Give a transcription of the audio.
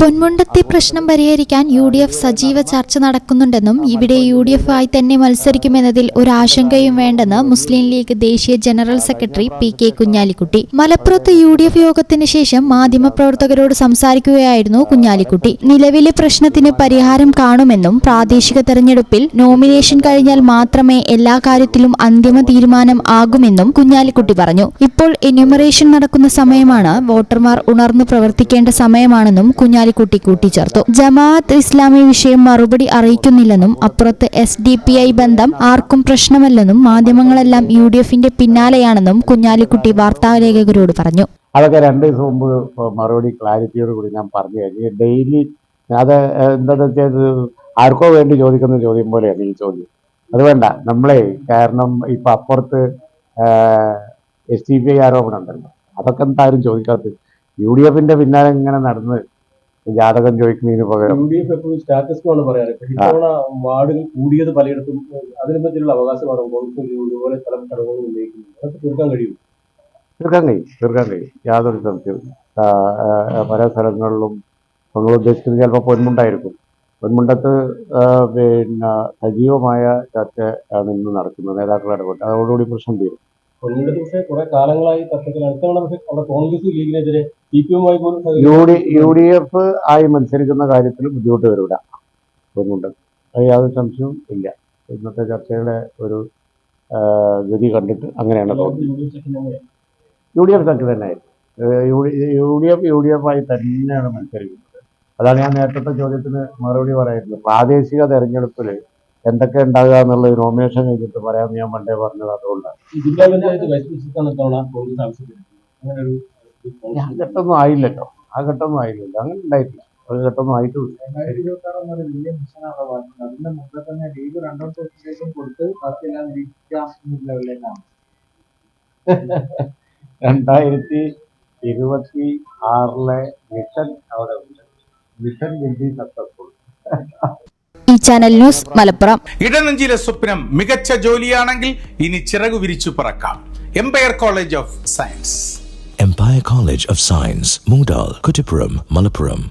പൊന്മുണ്ടത്തെ പ്രശ്നം പരിഹരിക്കാൻ U D F സജീവ ചർച്ച നടക്കുന്നുണ്ടെന്നും ഇവിടെ യു ഡി എഫ് ആയി തന്നെ മത്സരിക്കുമെന്നതിൽ ഒരു ആശങ്കയും വേണ്ടെന്ന് മുസ്ലിം ലീഗ് ദേശീയ general secretary P K Kunhalikutty. മലപ്പുറത്ത് യു ഡി എഫ് യോഗത്തിന് ശേഷം മാധ്യമപ്രവർത്തകരോട് സംസാരിക്കുകയായിരുന്നു കുഞ്ഞാലിക്കുട്ടി. നിലവിലെ പ്രശ്നത്തിന് പരിഹാരം കാണുമെന്നും പ്രാദേശിക തെരഞ്ഞെടുപ്പിൽ നോമിനേഷൻ കഴിഞ്ഞാൽ മാത്രമേ എല്ലാ കാര്യത്തിലും അന്തിമ തീരുമാനം ആകുമെന്നും കുഞ്ഞാലിക്കുട്ടി പറഞ്ഞു. ഇപ്പോൾ എന്യൂമറേഷൻ നടക്കുന്ന സമയമാണ്. വോട്ടർമാർ ഉണർന്നു പ്രവർത്തിക്കേണ്ട സമയമാണെന്നും കുഞ്ഞാലിക്കുട്ടി കൂട്ടിച്ചേർത്തു. ജമാഅത്ത് ഇസ്ലാമി വിഷയം മറുപടി അറിയിക്കുന്നില്ലെന്നും അപ്പുറത്ത് എസ് ഡി പി ഐ ബന്ധം ആർക്കും പ്രശ്നമല്ലെന്നും മാധ്യമങ്ങളെല്ലാം യു ഡി എഫിന്റെ പിന്നാലെയാണെന്നും കുഞ്ഞാലിക്കുട്ടി വാർത്താലേഖകരോട് പറഞ്ഞു. അതൊക്കെ രണ്ട് ദിവസം മുമ്പ് മറുപടി ക്ലാരിറ്റിയോട് കൂടി ഞാൻ പറഞ്ഞു കഴിഞ്ഞു. ഡെയിലി അത് എന്താണെന്ന് വെച്ചാൽ ആർക്കോ വേണ്ടി ചോദിക്കുന്ന ചോദ്യം പോലെയാണ് ഈ ചോദ്യം. അത് വേണ്ട. നമ്മളെ കാരണം ഇപ്പൊ അപ്പുറത്ത് എസ് ഡി പി ഐ ആരോപണം ഉണ്ടല്ലോ. അതൊക്കെ എന്തായാലും ചോദിക്കാത്തത് യു ഡി എഫിന്റെ പിന്നാലെ ഇങ്ങനെ നടന്ന് ജാതകം ചോദിക്കുന്നതിന് പകരം യു ഡി എഫ് എപ്പോഴും സ്റ്റാറ്റസ് ആണ് പറയാറ്. ഇത്തവണ വാർഡുകൾ കൂടിയത് പലയിടത്തും അതിനെ പറ്റിയുള്ള അവകാശമാണ് കോൺഗ്രസും ഇതുപോലെ പല ഘടകങ്ങളും ഉന്നയിക്കുന്നത് അതൊക്കെ തീർക്കാൻ കഴിയും തീർക്കാൻ കഴിയും. തീർക്കാൻ കഴിയും. യാതൊരു സംശയവും പല സ്ഥലങ്ങളിലും നിങ്ങൾ ഉദ്ദേശിക്കുന്നത് ചിലപ്പോൾ പൊന്മുണ്ടായിരിക്കും. പൊന്മുണ്ടത്ത് പിന്നെ സജീവമായ ചർച്ച ആണ് ഇന്ന് നടക്കുന്നത്. നേതാക്കളുടെ ഇടപെട്ട് അതോടുകൂടി പ്രശ്നം തീരും. പൊന്നിന്റെ പക്ഷേ കുറെ കാലങ്ങളായി തർക്കത്തിൽ അടുത്ത തവണ പക്ഷേ അവിടെ കോൺഗ്രസ് ലീഗിനെതിരെ സി പി എമ്മുമായി പോലും U D U D F ആയി മത്സരിക്കുന്ന കാര്യത്തിൽ ബുദ്ധിമുട്ട് വരില്ല അത് യാതൊരു സംശയവും ഇല്ല. ഇന്നത്തെ ചർച്ചയുടെ ഒരു ഗതി കണ്ടിട്ട് അങ്ങനെയാണ് തോന്നുന്നത്. യു ഡി എഫ് സഖ്യം തന്നെയായിരുന്നു U D F U D F ആയി തന്നെയാണ് മത്സരിക്കുന്നത്. അതാണ് ഞാൻ നേരത്തെ ചോദ്യത്തിന് മറുപടി പറയുന്നത് പ്രാദേശിക തെരഞ്ഞെടുപ്പിൽ എന്തൊക്കെ ഉണ്ടാകുക ഒരു നോമിനേഷൻ കഴിഞ്ഞിട്ട് പറയാമെന്ന് ഞാൻ പണ്ടേ പറഞ്ഞത് അതുകൊണ്ട്. ജില്ലാ പഞ്ചായത്ത് വൈസ് ആ ഘട്ടമൊന്നും ആയില്ലല്ലോ ആ ഘട്ടമൊന്നും ആയില്ലല്ലോ. അങ്ങനെ ഉണ്ടായിട്ടില്ല. ഒരു ഘട്ടമൊന്നും അതിന്റെ മുമ്പേ തന്നെ ലീഗ് ശേഷം കൊടുത്ത് ബാക്കിയെല്ലാം നിരീക്ഷിക്കാം എന്നുള്ള ലെവലിലേക്കാണ് രണ്ടായിരത്തി ഇരുപത്തി ആറിലെ മിഷൻ അവിടെ ഉണ്ട്. മിഷൻ വിൽ ബി സക്സസ്ഫുൾ ഈ ചാനൽ ന്യൂസ് മലപ്പുറം. ഇടനെഞ്ചിലെ സ്വപ്നം മികച്ച ജോലിയാണെങ്കിൽ ഇനി ചിറകു വിരിച്ചു പറക്കാം. Empire college of science Empire college of science Mudal, Kutipuram, Malappuram.